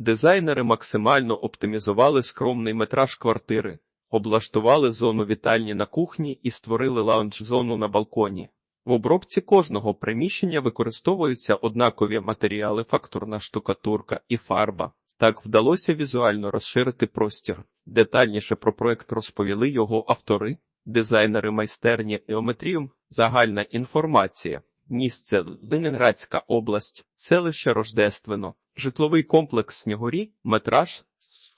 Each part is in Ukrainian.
Дизайнери максимально оптимізували скромний метраж квартири, облаштували зону вітальні на кухні і створили лаунж-зону на балконі. В обробці кожного приміщення використовуються однакові матеріали, фактурна штукатурка і фарба. Так вдалося візуально розширити простір. Детальніше про проект розповіли його автори, дизайнери майстерні Еометріум, загальна інформація. Місце Ленинградська область, селище Рождествено, житловий комплекс Снігурі, метраж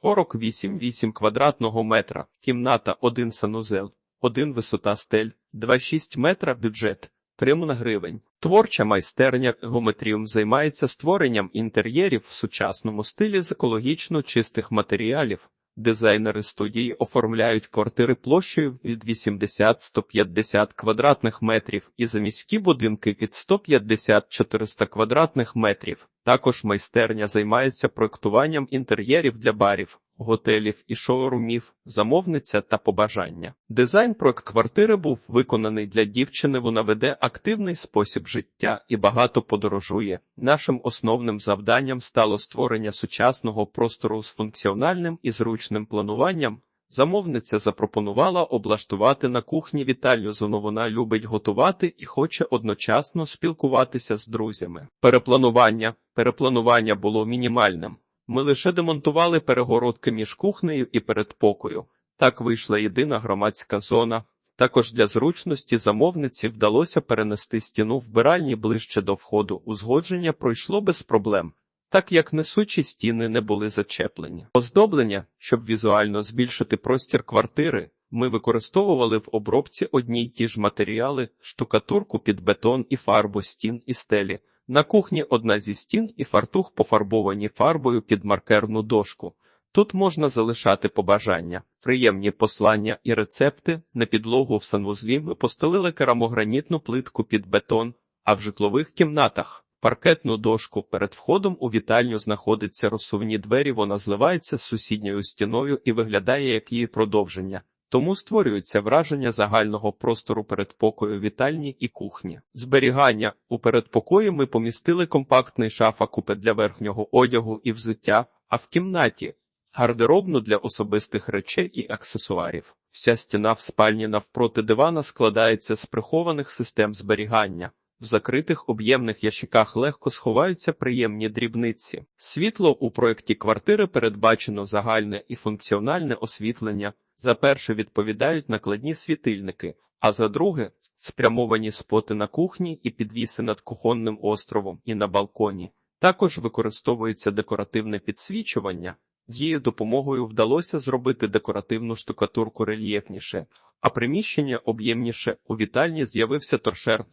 48,8 квадратного метра, кімната 1 санузел, 1 висота стель, 2,6 метра бюджет, 3 мільйони гривень. Творча майстерня Геометріум займається створенням інтер'єрів в сучасному стилі з екологічно чистих матеріалів. Дизайнери студії оформляють квартири площею від 80-150 квадратних метрів і заміські будинки від 150-400 квадратних метрів. Також майстерня займається проектуванням інтер'єрів для барів, готелів і шоурумів, замовниця та побажання. Дизайн проект квартири був виконаний для дівчини. Вона веде активний спосіб життя і багато подорожує. Нашим основним завданням стало створення сучасного простору з функціональним і зручним плануванням. Замовниця запропонувала облаштувати на кухні вітальню зону. Вона любить готувати і хоче одночасно спілкуватися з друзями. Перепланування перепланування було мінімальним. Ми лише демонтували перегородки між кухнею і передпокою. Так вийшла єдина громадська зона. Також для зручності замовниці вдалося перенести стіну вбиральні ближче до входу. Узгодження пройшло без проблем, так як несучі стіни не були зачеплені. Оздоблення, щоб візуально збільшити простір квартири, ми використовували в обробці одні й ті ж матеріали, штукатурку під бетон і фарбу стін і стелі. На кухні одна зі стін і фартух пофарбовані фарбою під маркерну дошку. Тут можна залишати побажання, приємні послання і рецепти. На підлогу в санвузлі ми постелили керамогранітну плитку під бетон, а в житлових кімнатах паркетну дошку перед входом у вітальню знаходиться розсувні двері. Вона зливається з сусідньою стіною і виглядає як її продовження. Тому створюється враження загального простору передпокою вітальні і кухні. Зберігання у передпокої ми помістили компактний шафа купе для верхнього одягу і взуття, а в кімнаті гардеробну для особистих речей і аксесуарів. Вся стіна в спальні навпроти дивана складається з прихованих систем зберігання. В закритих об'ємних ящиках легко сховаються приємні дрібниці. Світло у проєкті квартири передбачено загальне і функціональне освітлення. За перше відповідають накладні світильники, а за друге спрямовані споти на кухні і підвіси над кухонним островом і на балконі. Також використовується декоративне підсвічування. З її допомогою вдалося зробити декоративну штукатурку рельєфніше, а приміщення об'ємніше у вітальні з'явився торшер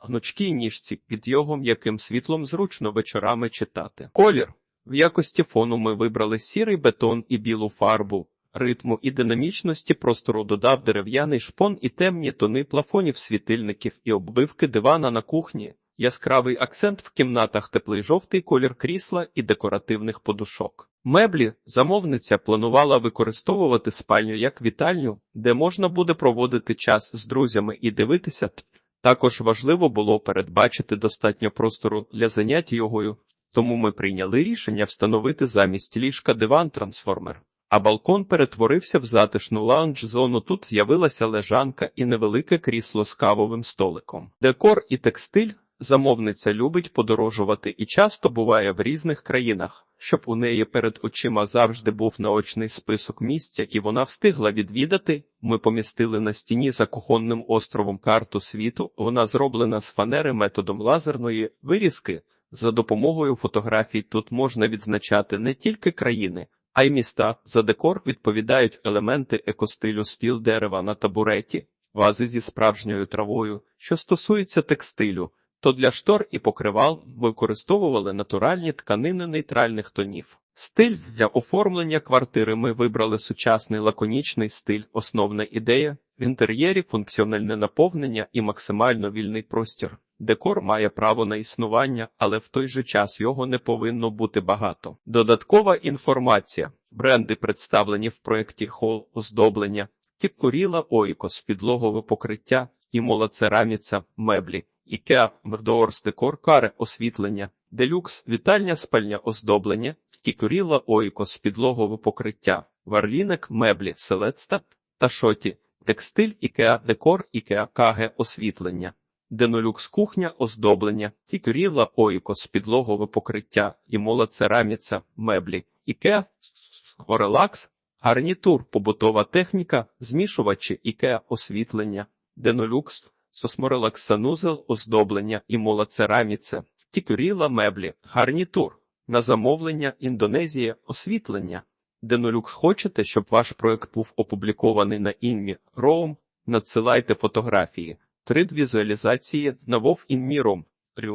гнучкій ніжці, під його м'яким світлом зручно вечорами читати. Колір в якості фону ми вибрали сірий бетон і білу фарбу. Ритму і динамічності простору додав дерев'яний шпон і темні тони плафонів світильників і оббивки дивана на кухні, яскравий акцент в кімнатах, теплий жовтий колір крісла і декоративних подушок. Меблі замовниця планувала використовувати спальню як вітальню, де можна буде проводити час з друзями і дивитися. Також важливо було передбачити достатньо простору для занять йогою, тому ми прийняли рішення встановити замість ліжка диван-трансформер. А балкон перетворився в затишну лаунж-зону. Тут з'явилася лежанка і невелике крісло з кавовим столиком. Декор і текстиль замовниця любить подорожувати і часто буває в різних країнах, щоб у неї перед очима завжди був наочний список місць, які вона встигла відвідати. Ми помістили на стіні за кухонним островом карту світу. Вона зроблена з фанери методом лазерної вирізки. За допомогою фотографій тут можна відзначати не тільки країни а й міста за декор відповідають елементи екостилю стіл дерева на табуреті, вази зі справжньою травою, що стосується текстилю, то для штор і покривал використовували натуральні тканини нейтральних тонів. Стиль для оформлення квартири ми вибрали сучасний лаконічний стиль, основна ідея в інтер'єрі функціональне наповнення і максимально вільний простір. Декор має право на існування, але в той же час його не повинно бути багато. Додаткова інформація. Бренди представлені в проєкті Хол оздоблення, Тіккуріла Ойкос, підлогове покриття, і молоцераміця, меблі, Ікеа, Мердоорс Декор, каре освітлення, Делюкс, вітальня, спальня оздоблення, кікуріла, ойкос, підлогове покриття, варлінок, меблі, селецта та шоті, текстиль, ікеа, декор, ікеа, каге, освітлення. Денолюкс кухня, оздоблення, тікуріла, ойкос, підлогове покриття, імола цераміця, меблі, ікеа, орелакс, гарнітур, побутова техніка, змішувачі, ікеа, освітлення, денолюкс, сосморелакс ксанузел оздоблення, імола цераміце, тікуріла, меблі, гарнітур, на замовлення, Індонезія, освітлення. Денолюкс хочете, щоб ваш проект був опублікований на Інмі Роум? Надсилайте фотографії. 3D візуалізації на Вов Інмі Ром. Рю.